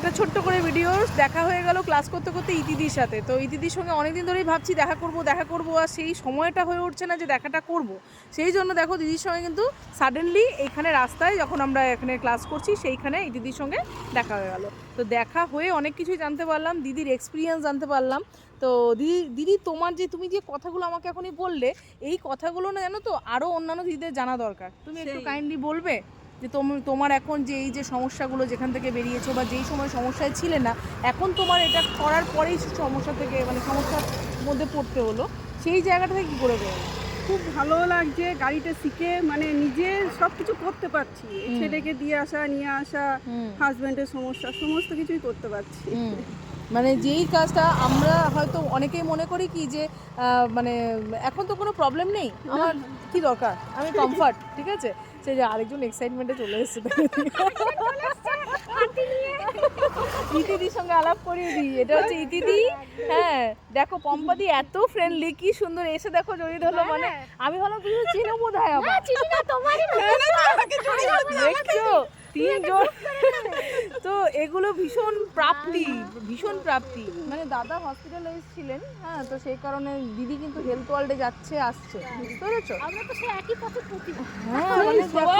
একটা ছোট্ট করে ভিডিও দেখা হয়ে গেল ক্লাস করতে করতে ইতিদির সাথে। তো ইতিদির সঙ্গে অনেকদিন ধরেই ভাবছি দেখা করব দেখা করব আর সেই সময়টা হয়ে উঠছে না যে দেখাটা করব। সেই জন্য দেখো দিদির সঙ্গে কিন্তু সাডেনলি এইখানে রাস্তায় যখন আমরা এখানে ক্লাস করছি সেইখানে দিদির সঙ্গে দেখা হয়ে গেল। তো দেখা হয়ে অনেক কিছুই জানতে পারলাম দিদির এক্সপিরিয়েন্স জানতে পারলাম। তো দিদি দিদি তোমার যে তুমি যে কথাগুলো আমাকে এখনই বললে এই কথাগুলো না জানো তো আরও অন্যান্য দিদিদের জানা দরকার। তুমি একটু কাইন্ডলি বলবে? যে তোম- তোমার এখন যে এই যে সমস্যাগুলো যেখান থেকে বেরিয়েছো বা যেই সময় সমস্যায় ছিলে না এখন তোমার এটা করার পরেই সমস্যা থেকে মানে সমস্যার মধ্যে পড়তে হলো। সেই জায়গাটা থেকে কী করে বেরোলো খুব ভালো লাগছে গাড়িটা শিখে মানে নিজে সব কিছু করতে পারছি। ছেলেকে দিয়ে আসা নিয়ে আসা হাজবেন্ডের সমস্যা সমস্ত কিছুই করতে পারছি। মানে যেই কাজটা আমরা হয়তো অনেকেই মনে করি কি যে মানে এখন তো কোনো প্রবলেম নেই। আমার কি দরকার? আমি কমফর্ট ঠিক আছে? সে যে আরেকজন এক্সাইটমেন্টে চলে এসেছে ইতিদির সঙ্গে আলাপ করিয়ে দিই। এটা হচ্ছে ইতিদি। হ্যাঁ দেখো পম্পাদি এত ফ্রেন্ডলি কি সুন্দর। এসে দেখো জড়িয়ে ধরলো মানে আমি ভালো কিছু চিনো বোধ হয় আবার। দেখছ? তিনজন এগুলো ভীষণ প্রাপ্তি ভীষণ প্রাপ্তি। মানে দাদা হসপিটালাইজ ছিলেন হ্যাঁ তো সেই কারণে দিদি কিন্তু হেলথ ওয়ার্ল্ডে যাচ্ছে আসছে। বুঝতে পেরেছ? আমরা তো সেই একই পথে প্রতি হ্যাঁ মানে দেখো,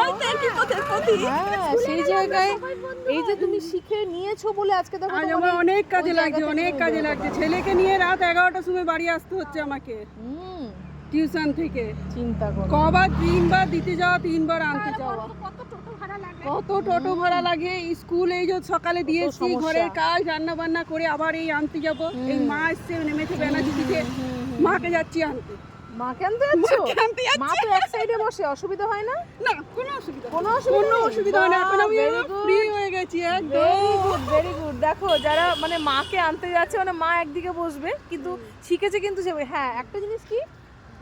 হ্যাঁ সেই জায়গায় এই যে তুমি শিখে নিয়েছো বলে আজকে দেখো আজ আমার অনেক কাজে লাগছে অনেক কাজে লাগছে। ছেলেকে নিয়ে রাত এগারোটার সময় বাড়ি আসতে হচ্ছে আমাকে। হুম। টিউশন থেকে। চিন্তা করো। কবার তিনবার দিতে যাওয়া তিনবার আনতে যাওয়া। কত টোটো ভাড়া লাগে স্কুল এই যে সকালে দিয়েছি ঘরের কাজ রান্না বান্না করে আবার এই আনতে যাব। এই মা এসছে নেমেছে ব্যানার্জি থেকে মাকে যাচ্ছি আনতে। মাকে আনতে যাচ্ছো? মাকে আনতে যাচ্ছি। মা তো এক সাইডে বসে অসুবিধা হয় না? না কোনো অসুবিধা কোনো অসুবিধা অসুবিধা হয় না। এখন আমি বাহ, very good. ফ্রি হয়ে গেছি একদম। গুড ভেরি গুড দেখো যারা মানে মাকে আনতে যাচ্ছে মানে মা একদিকে বসবে কিন্তু শিখেছে কিন্তু হ্যাঁ একটা জিনিস কি?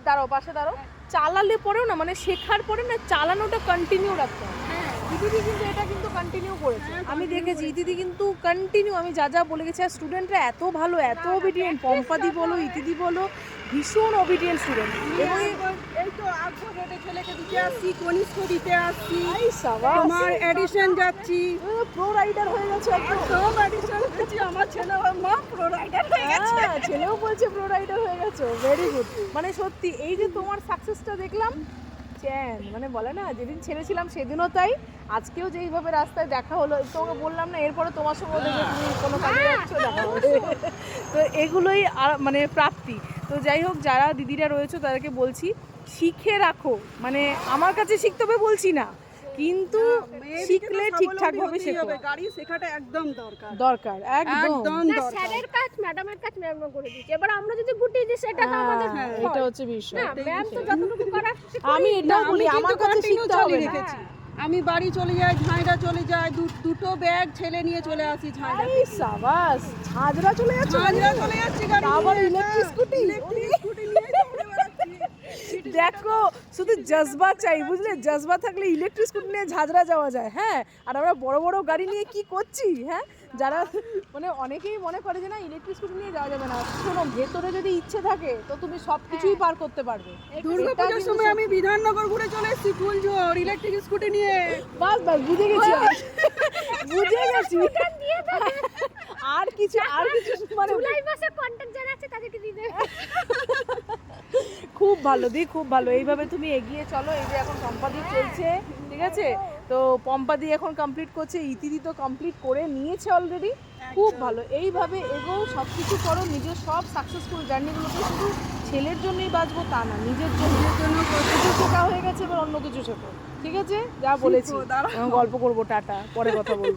দাঁড়াও পাশে দাঁড়াও। চালালে পরেও না মানে শেখার পরে না চালানোটা কন্টিনিউ রাখতে হবে। দিদি কিন্তু এটা কিন্তু কন্টিনিউ করেছে। আমি দেখেছি দিদি কিন্তু কন্টিনিউ আমি যা যা বলে গেছি আর স্টুডেন্টরা এত ভালো এত ওবিডিয়েন্ট পম্পাদি বলো ইতিদি বলো ভীষণ ওবিডিয়েন্ট স্টুডেন্ট এবং এই- তো রোডে ছেলেকে দিতে আসছি কনিষ্ঠ দিতে আসছি। তোমার এডিশন যাচ্ছি। প্রো রাইডার হয়ে গেছে একদম। সব এডিশন হচ্ছে আমার ছেলে মা প্রো রাইডার হয়ে গেছে। হ্যাঁ, ছেলেও বলছে প্রো রাইডার হয়ে গেছো। ভেরি গুড মানে সত্যি এই যে তোমার সাকসেসটা দেখলাম চ্যান মানে বলে না যেদিন ছেড়েছিলাম সেদিনও তাই। আজকেও যেইভাবে রাস্তায় দেখা হলো তোমাকে বললাম না এরপরে তোমার সঙ্গে দেখে তুমি কোনো কাজে যাচ্ছ দেখা তো এগুলোই মানে প্রাপ্তি। তো যাই হোক যারা দিদিরা রয়েছে তাদেরকে বলছি শিখে রাখো। মানে আমার কাছে শিখতে হবে বলছি না। কিন্তু শিখলে ঠিকঠাক ভাবে শেখো। গাড়ি শেখাটা একদম দরকার। দরকার একদম। দরকার। স্যারের কাজ ম্যাডামের কাজ ম্যাম করে দিচ্ছে। এবার আমরা যদি গুটিয়ে দিই সেটা তো আমাদের হ্যাঁ। এটা হচ্ছে বিষয়। ম্যাম তো যতটুকু করার আমি এটাও বলি আমার কাছে শিখতে হবে। রেখেছি। আমি বাড়ি চলে যাই ঝাঁইরা চলে যাই দু- দুটো ব্যাগ ছেলে নিয়ে চলে আসি ঝাঁইরা সাবাস ঝাঁঝরা চলে যাচ্ছে ঝাঁঝরা চলে যাচ্ছি গাড়ি। আবার ইলেকট্রিক স্কুটি ইলেকট্রিক স্কুটি। দেখো শুধু জজবা চাই বুঝলে? জজবা থাকলে ইলেকট্রিক স্কুটি নিয়ে ঝাঁঝরা যাওয়া যায় হ্যাঁ? আর আমরা বড় বড় গাড়ি নিয়ে কি করছি হ্যাঁ? যারা মানে অনেকেই মনে করে যে না ইলেকট্রিক স্কুটি নিয়ে যাওয়া যাবে না। শোনো ভেতরে যদি ইচ্ছে থাকে তো তুমি সব কিছুই পার করতে পারবে। দুর্গা এটা পুজোর কিন্তু সময় আমি বিধাননগর ঘুরে চলে এসেছি ফুলঝোর ইলেকট্রিক স্কুটি নিয়ে। বাস বাস বুঝে গেছি। বুঝে গেছি। আর কিছু আর কিছু মানে জুলাই মাসে কন্ট্যাক্ট যারা আছে তাদেরকে দিয়ে দেবে। খুব ভালো দি খুব ভালো। এইভাবে তুমি এগিয়ে চলো এই যে এখন পম্পাদি চলছে ঠিক আছে? তো পম্পাদি এখন কমপ্লিট করছে ইতিদি তো কমপ্লিট করে নিয়েছে অলরেডি খুব ভালো এইভাবে এগো সব কিছু করো নিজের সব সাকসেসফুল জার্নিগুলোকে শুধু ছেলের জন্যই বাঁচবো তা না নিজের জন্য। কিছু শেখা হয়ে গেছে এবার অন্য কিছু শেখো ঠিক আছে? যা বলেছি। গল্প করব টাটা পরে কথা বলব।